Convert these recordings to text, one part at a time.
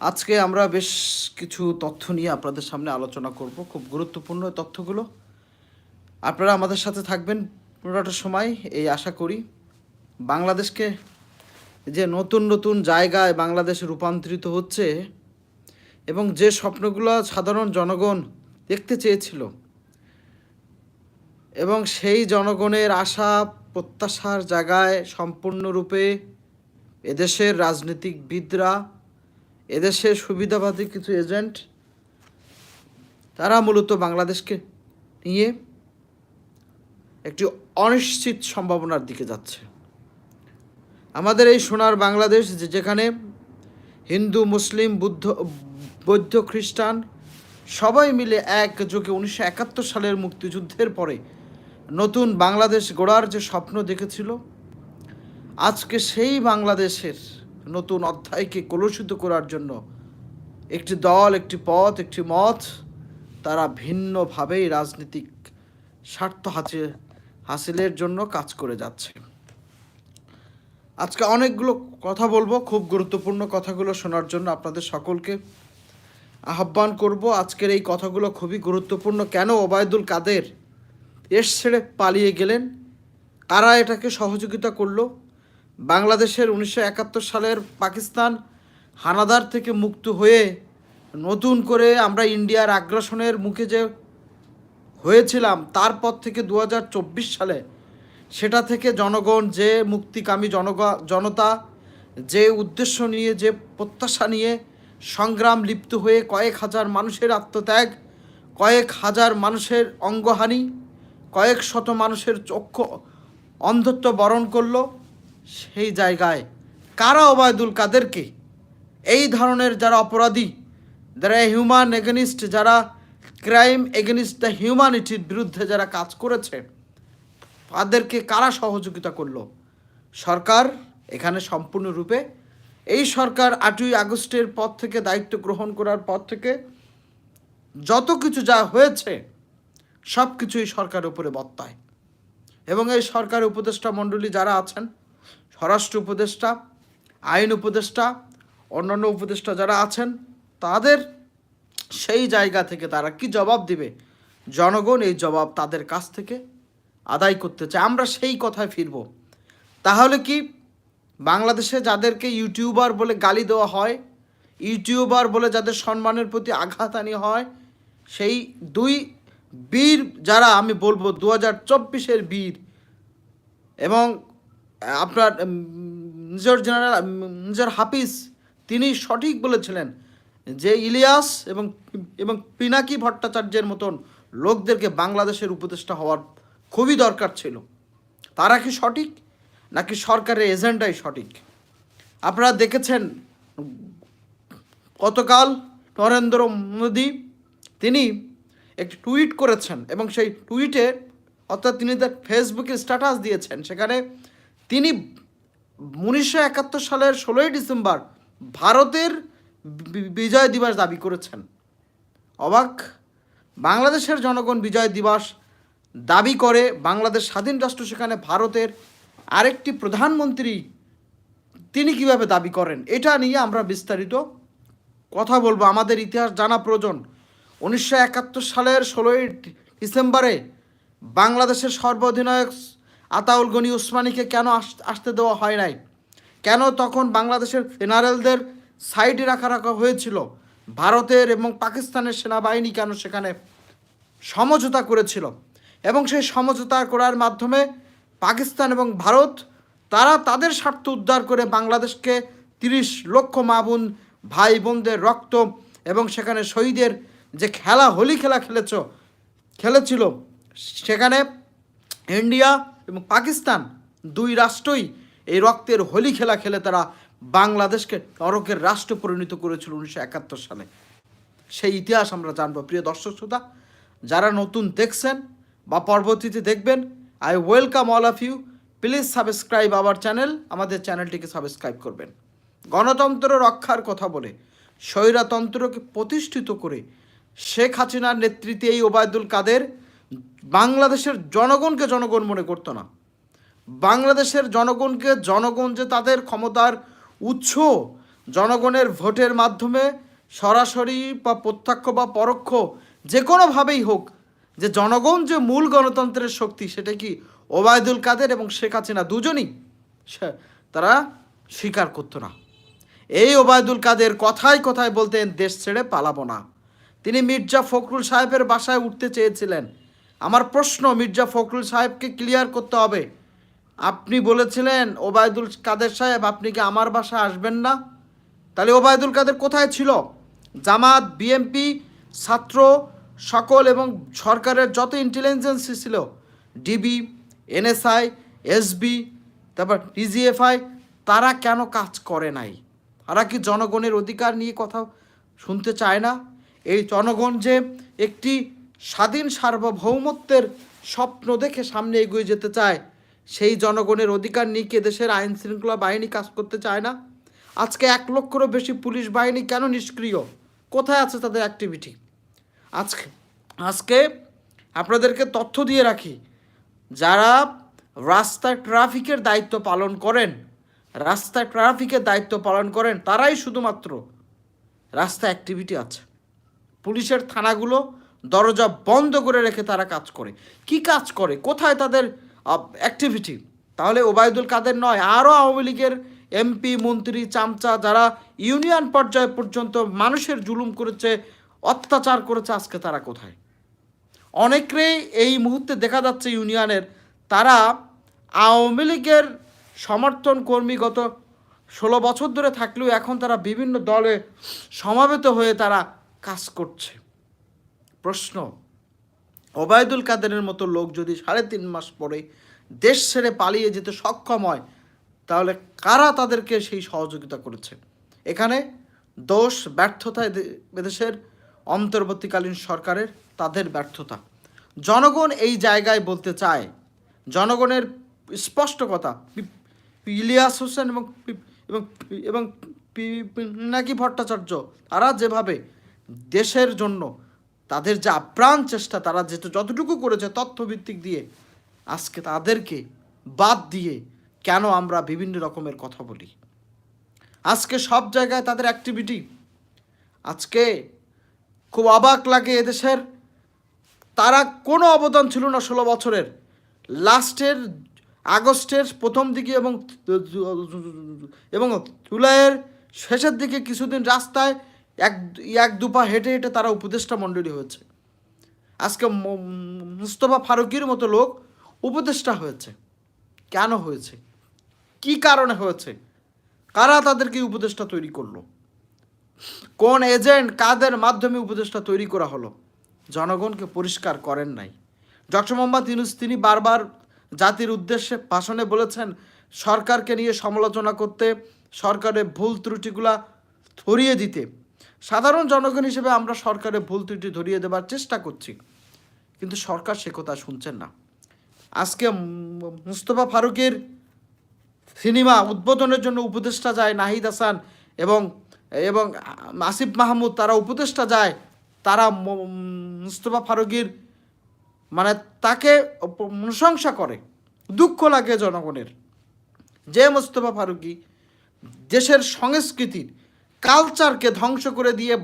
আজকে আমরা বেশ কিছু তথ্য নিয়ে আপনাদের সামনে আলোচনা করব। খুব গুরুত্বপূর্ণ তথ্যগুলো। আপনারা আমাদের সাথে থাকবেন পুরোটা সময়, এই আশা করি। বাংলাদেশকে যে নতুন নতুন জায়গায় বাংলাদেশ রূপান্তরিত হচ্ছে এবং যে স্বপ্নগুলো সাধারণ জনগণ দেখতে চেয়েছিল এবং সেই জনগণের আশা প্রত্যাশার জায়গায় সম্পূর্ণরূপে এদেশের রাজনীতিকবিদরা এদেশের সুবিধাবাদী কিছু এজেন্ট, তারা মূলত বাংলাদেশকে নিয়ে একটি অনিশ্চিত সম্ভাবনার দিকে যাচ্ছে। আমাদের এই সোনার বাংলাদেশ যে যেখানে হিন্দু, মুসলিম, বুদ্ধ, বৌদ্ধ, খ্রিস্টান সবাই মিলে একযোগে উনিশশো একাত্তর সালের মুক্তিযুদ্ধের পরে নতুন বাংলাদেশ গড়ার যে স্বপ্ন দেখেছিল, আজকে সেই বাংলাদেশের নতুন অধ্যায়কে কলুষিত করার জন্য একটি দল, একটি পথ, একটি মত, তারা ভিন্নভাবেই রাজনীতিক স্বার্থ হাসিল হাসিলের জন্য কাজ করে যাচ্ছে। আজকে অনেকগুলো কথা বলব, খুব গুরুত্বপূর্ণ কথাগুলো শোনার জন্য আপনাদের সকলকে আহ্বান করব। আজকের এই কথাগুলো খুবই গুরুত্বপূর্ণ। কেন ওবায়দুল কাদের এস ছেড়ে পালিয়ে গেলেন? কারা এটাকে সহযোগিতা করল? বাংলাদেশের উনিশশো একাত্তর সালের পাকিস্তান হানাদার থেকে মুক্ত হয়ে নতুন করে আমরা ইন্ডিয়ার আগ্রাসনের মুখে যে হয়েছিলাম তারপর থেকে দু হাজার চব্বিশ সালে সেটা থেকে জনগণ, যে মুক্তিকামী জনগণ জনতা, যে উদ্দেশ্য নিয়ে, যে প্রত্যাশা নিয়ে সংগ্রাম লিপ্ত হয়ে কয়েক হাজার মানুষের আত্মত্যাগ, কয়েক হাজার মানুষের অঙ্গহানি, কয়েক শত মানুষের চক্ষু অন্ধত্ব বরণ করল। সেই জায়গায় কারা ওবায়দুল কাদেরকে? এই ধরনের যারা অপরাধী, যারা হিউম্যান এগেনিস্ট যারা ক্রাইম এগেনিস্ট দ্য হিউম্যানিটির বিরুদ্ধে যারা কাজ করেছে, তাদেরকে কারা সহযোগিতা করল? সরকার এখানে সম্পূর্ণরূপে, এই সরকার আটই আগস্টের পর থেকে দায়িত্ব গ্রহণ করার পর থেকে যত কিছু যা হয়েছে সব কিছুই সরকারের উপরে বত্তায় এবং এই সরকার উপদেষ্টা মণ্ডলী যারা আছেন স্বরাষ্ট্র উপদেষ্টা, আইন উপদেষ্টা, অন্যান্য উপদেষ্টা যারা আছেন, তাদের সেই জায়গা থেকে তারা কি জবাব দিবে? জনগণ এই জবাব তাদের কাছ থেকে আদায় করতে চায়। আমরা সেই কথায় ফিরব। তাহলে কি বাংলাদেশে যাদেরকে ইউটিউবার বলে গালি দেওয়া হয়, ইউটিউবার বলে যাদের সম্মানের প্রতি আঘাত আনি হয়, সেই দুই বীর যারা, আমি বলব দু হাজার চব্বিশের বীর এবং আপনার মেজর জেনারেল মেজর হাফিজ, তিনি সঠিক বলেছিলেন যে ইলিয়াস এবং এবং পিনাকি ভট্টাচার্যের মতন লোকদেরকে বাংলাদেশের উপদেষ্টা হওয়ার খুবই দরকার ছিল। তারা কি সঠিক? নাকি সরকারের এজেন্ডাই সঠিক? আপনারা দেখেছেন গতকাল নরেন্দ্র মোদী, তিনি একটি টুইট করেছেন এবং সেই টুইটে, অর্থাৎ তিনি তার ফেসবুকে স্ট্যাটাস দিয়েছেন। সেখানে তিনি উনিশশো একাত্তর সালের ষোলোই ডিসেম্বর ভারতের বিজয় দিবস দাবি করেছেন। অবাক, বাংলাদেশের জনগণ বিজয় দিবস দাবি করে, বাংলাদেশ স্বাধীন রাষ্ট্র সেখানে ভারতের আরেকটি প্রধানমন্ত্রী তিনি কীভাবে দাবি করেন, এটা নিয়ে আমরা বিস্তারিত কথা বলব। আমাদের ইতিহাস জানা প্রয়োজন। উনিশশো একাত্তর সালের ষোলোই ডিসেম্বরে বাংলাদেশের সর্বাধিনায়ক আতাউল গনি উসমানীকে কেন আস- আসতে দেওয়া হয় নাই? কেন তখন বাংলাদেশের জেনারেলদের সাইডে রাখা রাখা হয়েছিল? ভারতের এবং পাকিস্তানের সেনাবাহিনী কেন সেখানে সমঝোতা করেছিল? এবং সেই সমঝোতা করার মাধ্যমে পাকিস্তান এবং ভারত, তারা তাদের স্বার্থ উদ্ধার করে বাংলাদেশকে তিরিশ লক্ষ মা বোন ভাই বোনদের রক্ত এবং সেখানে শহীদের যে খেলা, হোলি খেলা খেলেছ, খেলেছিল, সেখানে ইন্ডিয়া এবং পাকিস্তান দুই রাষ্ট্রই এই রক্তের হোলি খেলা খেলে তারা বাংলাদেশকে নরকের রাষ্ট্র পরিণত করেছিল উনিশশো একাত্তর সালে। সেই ইতিহাস আমরা জানব। প্রিয় দর্শক শ্রোতা, যারা নতুন দেখছেন বা পরবর্তীতে দেখবেন I welcome all of you please subscribe our channel আমাদের চ্যানেলটিকে সাবস্ক্রাইব করবেন। গণতন্ত্র রক্ষার কথা বলে স্বৈরাতন্ত্রকে প্রতিষ্ঠিত করে শেখ হাসিনার নেতৃত্বে এই ওবায়দুল কাদের বাংলাদেশের জনগণকে জনগণ মনে করতো না। বাংলাদেশের জনগণকে জনগণ যে তাদের ক্ষমতার উৎস, জনগণের ভোটের মাধ্যমে সরাসরি বা প্রত্যক্ষ বা পরোক্ষ যে কোনোভাবেই হোক, যে জনগণ যে মূল গণতন্ত্রের শক্তি সেটা কি ওবায়দুল কাদের এবং শেখ হাসিনা দুজনই? তারা স্বীকার করতো না। এই ওবায়দুল কাদের কথায় কথায় বলতেন, দেশ ছেড়ে পালাবো না। তিনি মির্জা ফখরুল সাহেবের বাসায় উঠতে চেয়েছিলেন। আমার প্রশ্ন মির্জা ফখরুল সাহেবকে ক্লিয়ার করতে হবে। আপনি বলেছিলেন, ওবায়দুল কাদের সাহেব, আপনি কি আমার বাসায় আসবেন না? তাহলে ওবায়দুল কাদের কোথায় ছিল? জামাত বিএমপি ছাত্র, সকল এবং সরকারের যত ইন্টেলিজেন্সি ছিল ডিবি এনএসআই এসবি তারপর ডিজিএফআই তারা কেন কাজ করে নাই? তারা কি জনগণের অধিকার নিয়ে কথা শুনতে চায় না? এই জনগণ যে একটি স্বাধীন সার্বভৌমত্বের স্বপ্ন দেখে সামনে এগিয়ে যেতে চায়। সেই জনগণের অধিকার নিয়ে কে দেশের আইন শৃঙ্খলা বাহিনী কাজ করতে চায় না? আজকে এক লক্ষেরও বেশি পুলিশ বাহিনী কেন নিষ্ক্রিয়? কোথায় আছে তাদের অ্যাক্টিভিটি আজকে আজকে আপনাদেরকে তথ্য দিয়ে রাখি, যারা রাস্তায় ট্রাফিকের দায়িত্ব পালন করেন, রাস্তায় ট্রাফিকের দায়িত্ব পালন করেন, তারাই শুধুমাত্র রাস্তা অ্যাক্টিভিটি আছে। পুলিশের থানাগুলো দরজা বন্ধ করে রেখে তারা কাজ করে। কি কাজ করে? কোথায় তাদের অ্যাক্টিভিটি তাহলে ওবায়দুল কাদের নয়, আরও আওয়ামী লীগের এমপি, মন্ত্রী, চামচা, যারা ইউনিয়ন পর্যায়ে পর্যন্ত মানুষের জুলুম করেছে, অত্যাচার করেছে, আজকে তারা কোথায়? অনেকেই এই মুহূর্তে দেখা যাচ্ছে ইউনিয়নের, তারা আওয়ামী লীগের সমর্থন কর্মী গত ষোলো বছর ধরে থাকলেও এখন তারা বিভিন্ন দলে সমাবেত হয়ে তারা কাজ করছে। প্রশ্ন, ওবায়দুল কাদেরের মতো লোক যদি সাড়ে তিন মাস পরে দেশ ছেড়ে পালিয়ে যেতে সক্ষম হয়, তাহলে কারা তাদেরকে সেই সহযোগিতা করেছে? এখানে দোষ ব্যর্থতা এদে- এদেশের অন্তর্বর্তীকালীন সরকারের তাদের ব্যর্থতা। জনগণ এই জায়গায় বলতে চায়, জনগণের স্পষ্ট কথা ইলিয়াস হোসেন এবং এবং এবং পিনাকি ভট্টাচার্য, তারা যেভাবে দেশের জন্য তাদের যে আপ্রাণ চেষ্টা, তারা যেটা যতটুকু করেছে তথ্যভিত্তিক দিয়ে, আজকে তাদেরকে বাদ দিয়ে কেন আমরা বিভিন্ন রকমের কথা বলি? আজকে সব জায়গায় তাদের অ্যাক্টিভিটি আজকে খুব অবাক লাগে এদেশের। তারা কোনো অবদান ছিল না ষোলো বছরের। লাস্টের, আগস্টের প্রথম দিকে এবং এবং জুলাইয়ের শেষের দিকে কিছুদিন রাস্তায় এক এক দুপা হেঁটে হেঁটে তারা উপদেষ্টা মণ্ডলী হয়েছে। আজকে মুস্তফা ফারুকির মতো লোক উপদেষ্টা হয়েছে। কেন হয়েছে? কি কারণে হয়েছে? কারা তাদেরকে উপদেষ্টা তৈরি করল? কোন এজেন্ট কাদের মাধ্যমে উপদেষ্টা তৈরি করা হলো? জনগণকে পরিষ্কার করেন নাই। ডক্টর মোহাম্মদ ইউনুস তিনি বারবার জাতির উদ্দেশ্যে ভাষণে বলেছেন, সরকারকে নিয়ে সমালোচনা করতে, সরকারের ভুল ত্রুটিগুলা ধরিয়ে দিতে। সাধারণ জনগণ হিসেবে আমরা সরকারের ভুল ত্রুটি ধরিয়ে দেবার চেষ্টা করছি। কিন্তু সরকার সে কথা শুনছেন না। আজকে মুস্তফা ফারুকের সিনেমা উদ্বোধনের জন্য উপদেষ্টা যায় নাহিদ হাসান এবং এবং আসিফ মাহমুদ তারা উপদেষ্টা যায়, তারা মুস্তফা ফারুকির মানে তাকে প্রশংসা করে। দুঃখ লাগে জনগণের। যে মুস্তফা ফারুকি দেশের সংস্কৃতির কালচারকে ধ্বংস করে দিয়ে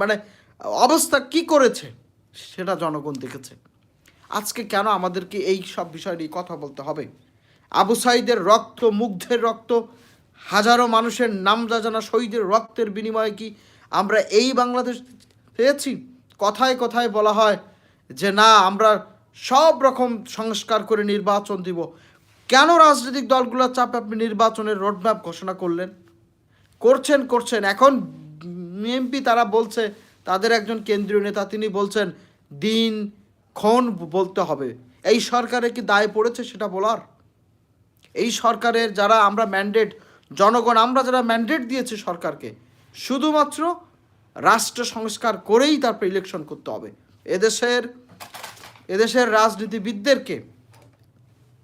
মানে অবস্থা কি করেছে, সেটা জনগণ দেখেছে। আজকে কেন আমাদেরকে এই সব বিষয় নিয়ে কথা বলতে হবে? আবু সাইদের রক্ত, মুগ্ধের রক্ত, হাজারো মানুষের নাম জানা শহীদের রক্তের বিনিময়ে কি আমরা এই বাংলাদেশ পেয়েছি? কথায় কথায় বলা হয় যে, না, আমরা সব রকম সংস্কার করে নির্বাচন দিব। কেন রাজনৈতিক দলগুলোর চাপে আপনি নির্বাচনের রোডম্যাপ ঘোষণা করলেন? করছেন করছেন। এখন এমপি তারা বলছে, তাদের একজন কেন্দ্রীয় নেতা, তিনি বলছেন, দিন ক্ষণ বলতে হবে। এই সরকারে কি দায় পড়েছে সেটা বলার? এই সরকারের যারা আমরা ম্যান্ডেট জনগণ, আমরা যারা ম্যান্ডেট দিয়েছি সরকারকে, শুধুমাত্র রাষ্ট্র সংস্কার করেই তারপর ইলেকশন করতে হবে। এদেশের এদেশের রাজনীতিবিদদেরকে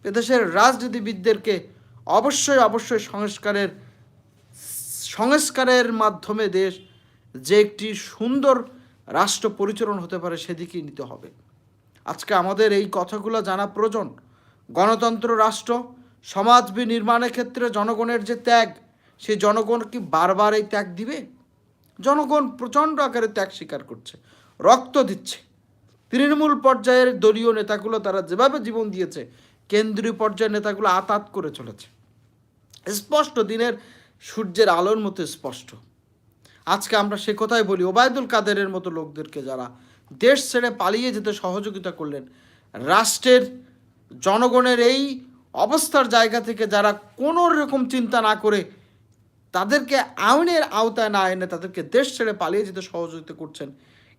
এদেশের রাজনীতিবিদদেরকে অবশ্যই অবশ্যই সংস্কারের সংস্কারের মাধ্যমে দেশ যে একটি সুন্দর রাষ্ট্র পরিচালন হতে পারে সেদিকেই নিতে হবে। আজকে আমাদের এই কথাগুলো জানা প্রয়োজন। গণতন্ত্র রাষ্ট্র, সমাজ নির্মাণের ক্ষেত্রে জনগণের যে ত্যাগ সেই জনগণ কি বারবার এই ত্যাগ দিবে? জনগণ প্রচণ্ড আকারে ত্যাগ স্বীকার করছে, রক্ত দিচ্ছে। তৃণমূল পর্যায়ের দলীয় নেতাগুলো তারা যেভাবে জীবন দিয়েছে, কেন্দ্রীয় পর্যায়ের নেতাগুলো আতাত করে চলেছে। স্পষ্ট দিনের সূর্যের আলোর মতো স্পষ্ট। আজকে আমরা সে কথাই বলি, ওবায়দুল কাদেরের মতো লোকদেরকে যারা দেশ ছেড়ে পালিয়ে যেতে সহযোগিতা করলেন, রাষ্ট্রের জনগণের এই অবস্থার জায়গা থেকে যারা কোনো রকম চিন্তা না করে তাদেরকে আইনের আওতায় না এনে তাদেরকে দেশ ছেড়ে পালিয়ে যেতে সহযোগিতা করছেন,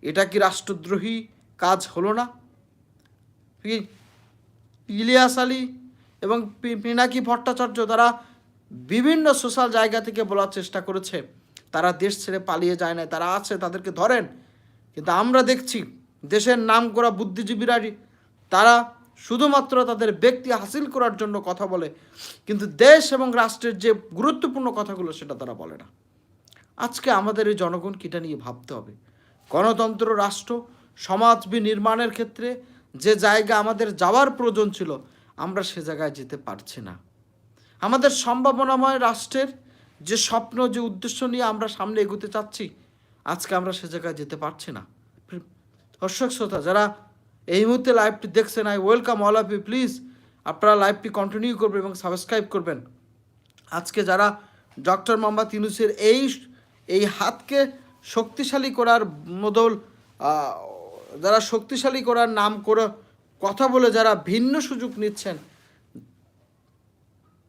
এটা কি রাষ্ট্রদ্রোহী কাজ হলো না? ইলিয়াস আলী এবং পিনাকি ভট্টাচার্য, তারা বিভিন্ন সোশ্যাল জায়গা থেকে বলার চেষ্টা করেছে। তারা দেশ ছেড়ে পালিয়ে যায় না তারা আছে, তাদেরকে ধরেন। কিন্তু আমরা দেখছি দেশের নাম করা বুদ্ধিজীবীরা তারা শুধুমাত্র তাদের ব্যক্তি হাসিল করার জন্য কথা বলে। কিন্তু দেশ এবং রাষ্ট্রের যে গুরুত্বপূর্ণ কথাগুলো সেটা তারা বলে না। আজকে আমাদের এই জনগণকে এটা নিয়ে ভাবতে হবে। গণতন্ত্র, রাষ্ট্র, সমাজ নির্মাণের ক্ষেত্রে যে জায়গা আমাদের যাওয়ার প্রয়োজন ছিল, আমরা সে জায়গায় যেতে পারছি না। আমাদের সম্ভাবনাময় রাষ্ট্রের যে স্বপ্ন, যে উদ্দেশ্য নিয়ে আমরা সামনে এগোতে চাচ্ছি, আজকে আমরা সে জায়গায় যেতে পারছি না। দর্শক, শ্রোতা, যারা এই মুহূর্তে লাইভটি দেখছেন I welcome all of you please আপনারা লাইভটি কন্টিনিউ করবেন এবং সাবস্ক্রাইব করবেন। আজকে যারা ডক্টর মোহাম্মদ ইউনুসের এই এই হাতকে শক্তিশালী করার মদল যারা শক্তিশালী করার নাম করে কথা বলে, যারা ভিন্ন সুযোগ নিচ্ছেন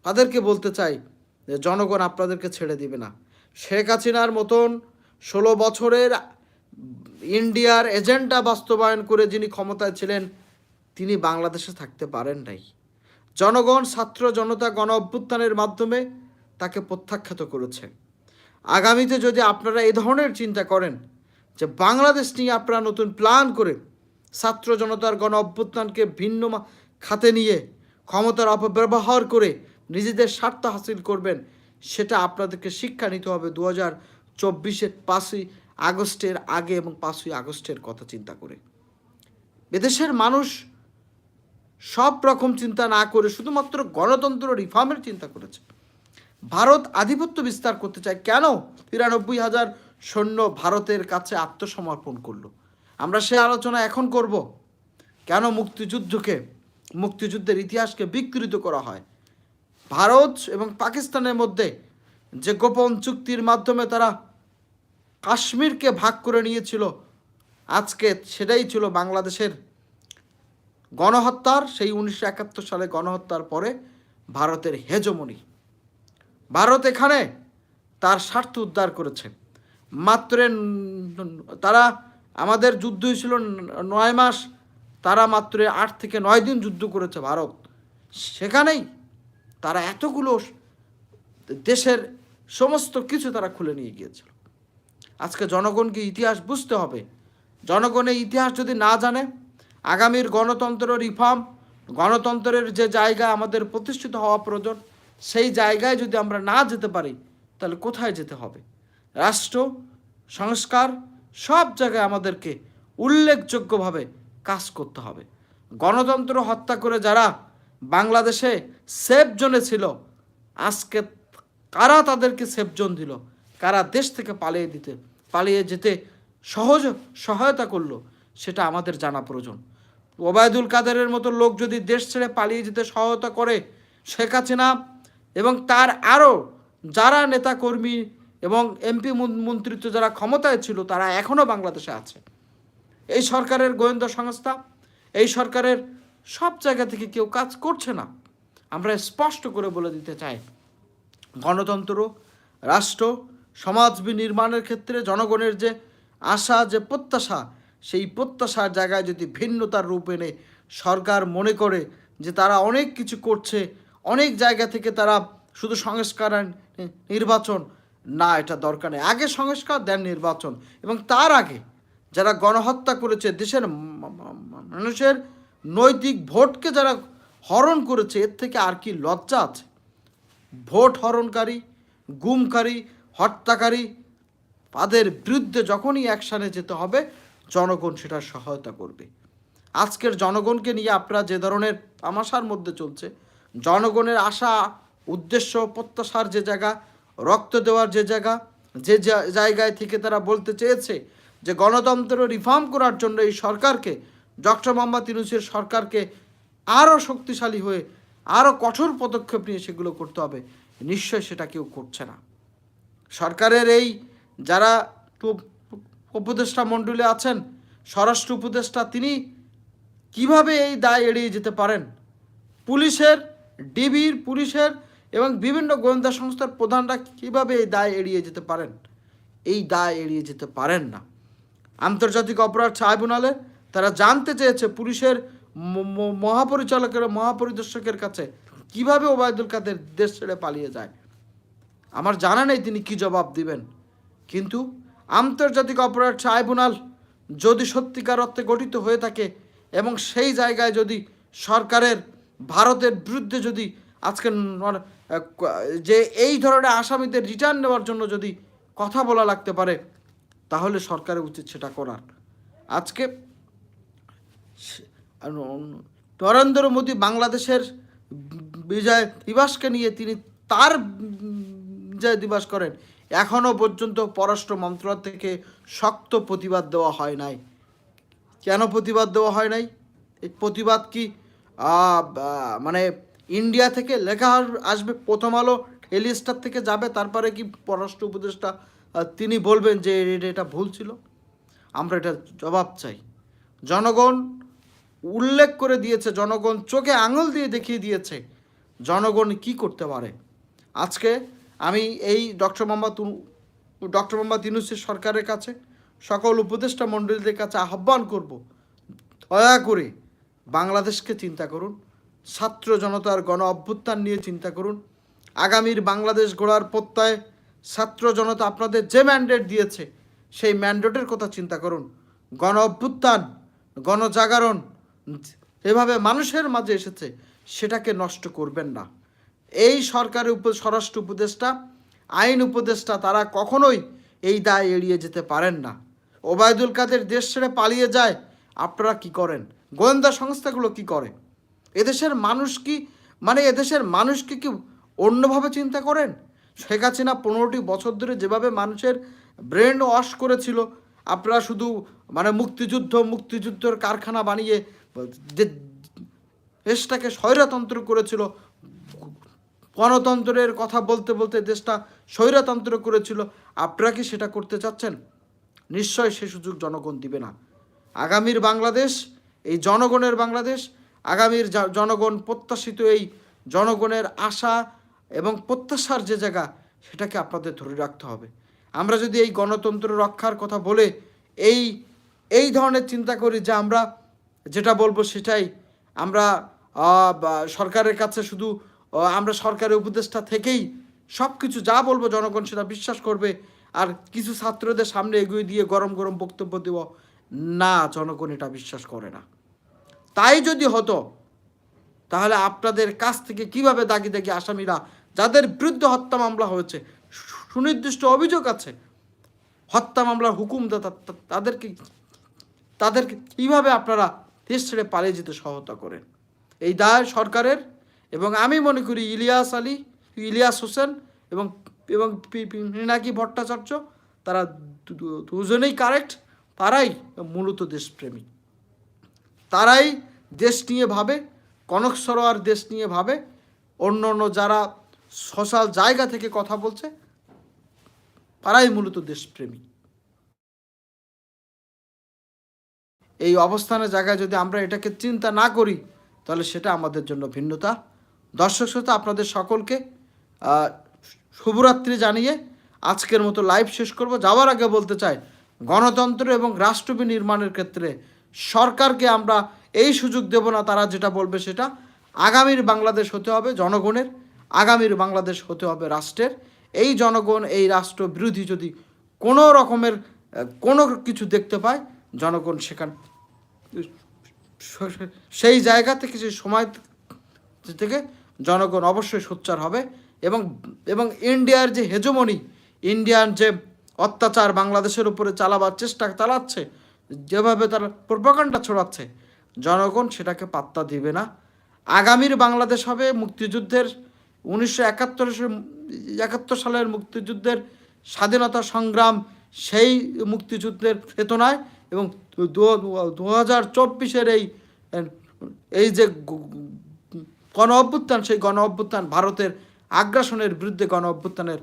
তাদেরকে বলতে চাই যে জনগণ আপনাদেরকে ছেড়ে দিবে না। শেখ হাসিনার মতন ষোলো বছরের ইন্ডিয়ার এজেন্ডা বাস্তবায়ন করে যিনি ক্ষমতায় ছিলেন, তিনি বাংলাদেশে থাকতে পারেন নাই। জনগণ, ছাত্র জনতা গণ অভ্যুত্থানের মাধ্যমে তাকে প্রত্যাখ্যাত করেছে। আগামীতে যদি আপনারা এই ধরনের চিন্তা করেন যে বাংলাদেশ নিয়ে আপনারা নতুন প্ল্যান করে ছাত্র জনতার গণ অভ্যুত্থানকে ভিন্ন খাতে নিয়ে ক্ষমতার অপব্যবহার করে নিজেদের স্বার্থ হাসিল করবেন, সেটা আপনাদেরকে শিক্ষা নিতে হবে দু হাজার চব্বিশের পাঁচই আগস্টের আগে এবং পাঁচই আগস্টের কথা চিন্তা করে। এদেশের মানুষ সব রকম চিন্তা না করে শুধুমাত্র গণতন্ত্র রিফর্মের চিন্তা করেছে। ভারত আধিপত্য বিস্তার করতে চায় কেন? তিরানব্বই হাজার সৈন্য ভারতের কাছে আত্মসমর্পণ করল। আমরা সে আলোচনা এখন করব। কেন মুক্তিযুদ্ধকে, মুক্তিযুদ্ধের ইতিহাসকে বিকৃত করা হয়? ভারত এবং পাকিস্তানের মধ্যে যে গোপন চুক্তির মাধ্যমে তারা কাশ্মীরকে ভাগ করে নিয়েছিল, আজকে সেটাই ছিল বাংলাদেশের গণহত্যার, সেই উনিশশো একাত্তর সালে গণহত্যার পরে ভারতের হেজমনি। ভারত এখানে তার স্বার্থ উদ্ধার করেছে। মাত্র তারা আমাদের যুদ্ধ ছিল নয় মাস, তারা মাত্র আট থেকে নয় দিন যুদ্ধ করেছে ভারত। সেখানেই তারা এতগুলো দেশের সমস্ত কিছু তারা খুলে নিয়ে গিয়েছিল। আজকে জনগণকে ইতিহাস বুঝতে হবে। জনগণের ইতিহাস যদি না জানে, আগামীর গণতন্ত্র রিফর্ম, গণতন্ত্রের যে জায়গা আমাদের প্রতিষ্ঠিত হওয়া প্রয়োজন, সেই জায়গায় যদি আমরা না যেতে পারি, তাহলে কোথায় যেতে হবে? রাষ্ট্র, সংস্কার, সব জায়গায় আমাদেরকে উল্লেখযোগ্যভাবে কাজ করতে হবে। গণতন্ত্র হত্যা করে যারা বাংলাদেশে সেফ জোনে ছিল। আজকে কারা তাদেরকে সেফ জোন দিল? কারা দেশ থেকে পালিয়ে দিতে, পালিয়ে যেতে সহজ সহায়তা করল, সেটা আমাদের জানা প্রয়োজন। ওবায়দুল কাদেরের মতো লোক যদি দেশ ছেড়ে পালিয়ে যেতে সহায়তা করে, শেখ হাসিনা এবং তার আরও যারা নেতাকর্মী এবং এমপি মন্ত্রিত্ব যারা ক্ষমতায় ছিল, তারা এখনও বাংলাদেশে আছে। এই সরকারের গোয়েন্দা সংস্থা, এই সরকারের সব জায়গা থেকে কেউ কাজ করছে না। আমরা স্পষ্ট করে বলে দিতে চাই, গণতন্ত্র, রাষ্ট্র সমাজ নির্মাণের ক্ষেত্রে জনগণের যে আশা, যে প্রত্যাশা, সেই প্রত্যাশার জায়গায় যদি ভিন্নতার রূপ এনে সরকার মনে করে যে তারা অনেক কিছু করছে, অনেক জায়গা থেকে তারা শুধু সংস্কার নির্বাচন, না, এটা দরকার নেই। আগে সংস্কার, দেন নির্বাচন। এবং তার আগে যারা গণহত্যা করেছে দেশের মানুষের নৈতিক ভোটকে যারা হরণ করেছে, এর থেকে আর কি লজ্জা আছে? ভোট হরণকারী, গুমকারী, হত্যাকারী, তাদের বিরুদ্ধে যখনই অ্যাকশানে যেতে হবে, জনগণ সেটা সহায়তা করবে। আজকের জনগণকে নিয়ে আপনারা যে ধরনের তামাশার মধ্যে চলছে, জনগণের আশা, উদ্দেশ্য, প্রত্যাশার যে জায়গা, রক্ত দেওয়ার যে জায়গা, যে জায়গায় থেকে তারা বলতে চেয়েছে যে গণতন্ত্র রিফর্ম করার জন্য এই সরকারকে ডক্টর মোহাম্মদ ইউনুসের সরকারকে আরও শক্তিশালী হয়ে আরও কঠোর পদক্ষেপ নিয়ে সেগুলো করতে হবে। নিশ্চয় সেটা কেউ করছে না। সরকারের এই যারা উপদেষ্টা মণ্ডলে আছেন, স্বরাষ্ট্র উপদেষ্টা, তিনি কীভাবে এই দায় এড়িয়ে যেতে পারেন? পুলিশের, ডিবির, পুলিশের এবং বিভিন্ন গোয়েন্দা সংস্থার প্রধানরা কীভাবে এই দায় এড়িয়ে যেতে পারেন? এই দায় এড়িয়ে যেতে পারেন না। আন্তর্জাতিক অপরাধ ট্রাইব্যুনালে তারা জানতে চেয়েছে পুলিশের মহাপরিচালকের, মহাপরিদর্শকের কাছে কীভাবে ওবায়দুল কাদের দেশ ছেড়ে পালিয়ে যায়। আমার জানা নেই তিনি কি জবাব দিবেন। কিন্তু আন্তর্জাতিক অপরাধ ট্রাইব্যুনাল যদি সত্যিকার অর্থে গঠিত হয়ে থাকে এবং সেই জায়গায় যদি সরকারের, ভারতের বিরুদ্ধে যদি আজকে যে এই ধরনের আসামিদের রিটার্ন নেওয়ার জন্য যদি কথা বলা লাগতে পারে, তাহলে সরকারের উচিত সেটা করার। আজকে নরেন্দ্র মোদী বাংলাদেশের বিজয় দিবসকে নিয়ে তিনি তার বিজয় দিবস করেন। এখনও পর্যন্ত পররাষ্ট্র মন্ত্রণালয় থেকে শক্ত প্রতিবাদ দেওয়া হয় নাই। কেন প্রতিবাদ দেওয়া হয় নাই? এই প্রতিবাদ কি মানে ইন্ডিয়া থেকে লেখা আসবে, প্রথম আলো টেলিস্টার থেকে যাবে, তারপরে কি পররাষ্ট্র উপদেষ্টা তিনি বলবেন যে এটা ভুল ছিল? আমরা এটা জবাব চাই। জনগণ উল্লেখ করে দিয়েছে, জনগণ চোখে আঙুল দিয়ে দেখিয়ে দিয়েছে। জনগণ কি করতে পারে? আজকে আমি এই ডক্টর মোহাম্মদ ডক্টর মোহাম্মদ ইউনুসের সরকারের কাছে, সকল উপদেষ্টা মণ্ডলীদের কাছে আহ্বান করব। দয়া করে বাংলাদেশকে চিন্তা করুন, ছাত্র জনতার গণ অভ্যুত্থান নিয়ে চিন্তা করুন। আগামীর বাংলাদেশ গড়ার প্রত্যয়ে ছাত্র জনতা আপনাদের যে ম্যান্ডেট দিয়েছে, সেই ম্যান্ডেটের কথা চিন্তা করুন। গণ অভ্যুত্থান, গণজাগরণ এভাবে মানুষের মাঝে এসেছে, সেটাকে নষ্ট করবেন না। এই সরকারের উপ, স্বরাষ্ট্র উপদেষ্টা, আইন উপদেষ্টা, তারা কখনোই এই দায় এড়িয়ে যেতে পারেন না। ওবায়দুল কাদের দেশ ছেড়ে পালিয়ে যায়, আপনারা কি করেন? গোয়েন্দা সংস্থাগুলো কি করে? এদেশের মানুষ কি মানে এদেশের মানুষকে কি অন্যভাবে চিন্তা করেন? শেখ হাসিনা পনেরোটি বছর ধরে যেভাবে মানুষের ব্রেন ওয়াশ করেছিল, আপনারা শুধু মানে মুক্তিযুদ্ধ, মুক্তিযুদ্ধের কারখানা বানিয়ে দেশটাকে স্বৈরতন্ত্র করেছিল, গণতন্ত্রের কথা বলতে বলতে দেশটা স্বৈরতন্ত্র করেছিল, আপনারা কি সেটা করতে চাচ্ছেন? নিশ্চয় সে সুযোগ জনগণ দিবে না। আগামীর বাংলাদেশ, এই জনগণের বাংলাদেশ, আগামীর জনগণ প্রত্যাশিত এই জনগণের আশা এবং প্রত্যাশার যে জায়গা, সেটাকে আপনাদের ধরে রাখতে হবে। আমরা যদি এই গণতন্ত্র রক্ষার কথা বলে এই এই ধরনের চিন্তা করি যে আমরা যেটা বলব সেটাই। আমরা সরকারের কাছে শুধু আমরা সরকারের উপদেষ্টা থেকেই সব কিছু যা বলব জনগণ সেটা বিশ্বাস করবে। আর কিছু ছাত্রদের সামনে এগিয়ে দিয়ে গরম গরম বক্তব্য দেব না, জনগণ এটা বিশ্বাস করে না। তাই যদি হতো, তাহলে আপনাদের কাছ থেকে কীভাবে দাগি দাগি আসামিরা, যাদের বিরুদ্ধে হত্যা মামলা হয়েছে, সুনির্দিষ্ট অভিযোগ আছে, হত্যা মামলার হুকুমদাতা তাদেরকে তাদেরকে কীভাবে আপনারা দেশ ছেড়ে পালিয়ে যেতে সহায়তা করেন। এই দায় সরকারের এবং আমি মনে করি ইলিয়াস আলী, ইলিয়াস হোসেন এবং এবং পিনাকি ভট্টাচার্য, তারা দুজনেই কারেক্ট তারাই মূলত দেশপ্রেমী। তারাই দেশ নিয়ে ভাবে, কনক সরোয়ার দেশ নিয়ে ভাবে, অন্য অন্য যারা সোশ্যাল জায়গা থেকে কথা বলছে, তারাই মূলত দেশপ্রেমী। এই অবস্থানের জায়গায় যদি আমরা এটাকে চিন্তা না করি, তাহলে সেটা আমাদের জন্য ভিন্নতা। দর্শক শ্রোতা, আপনাদের সকলকে শুভরাত্রি জানিয়ে আজকের মতো লাইভ শেষ করব। যাওয়ার আগে বলতে চাই, গণতন্ত্র এবং রাষ্ট্র নির্মাণের ক্ষেত্রে সরকারকে আমরা এই সুযোগ দেব না, তারা যেটা বলবে সেটা আগামীর বাংলাদেশ হতে হবে জনগণের, আগামীর বাংলাদেশ হতে হবে রাষ্ট্রের। এই জনগণ, এই রাষ্ট্র বিরোধী যদি কোনো রকমের, কোনো কিছু দেখতে পায়, জনগণ সেখান সেই জায়গা থেকে, সেই সময় থেকে জনগণ অবশ্যই সোচ্চার হবে এবং এবং ইন্ডিয়ার যে হেজমনি ইন্ডিয়ান যে অত্যাচার বাংলাদেশের উপরে চালাবার চেষ্টা চালাচ্ছে, যেভাবে তারা প্রোপাগান্ডা ছড়াচ্ছে, জনগণ সেটাকে পাত্তা দিবে না। আগামীর বাংলাদেশ হবে মুক্তিযুদ্ধের উনিশশো একাত্তর একাত্তর সালের মুক্তিযুদ্ধের স্বাধীনতা সংগ্রাম, সেই মুক্তিযুদ্ধের চেতনায় এবং দু হাজার চব্বিশের এই এই যে গণ অভ্যুত্থান, সেই গণ অভ্যুত্থান ভারতের আগ্রাসনের বিরুদ্ধে গণ অভ্যুত্থানের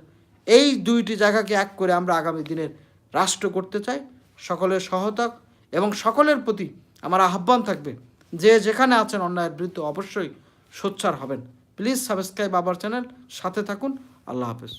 এই দুইটি জায়গাকে এক করে আমরা আগামী দিনের রাষ্ট্র করতে চাই। সকলের সহতা এবং সকলের প্রতি আমার আহ্বান থাকবে যে যেখানে আছেন অন্যায়ের বিরুদ্ধে অবশ্যই সোচ্চার হবেন। প্লিজ সাবস্ক্রাইব আবার চ্যানেল, সাথে থাকুন। আল্লাহ হাফেজ।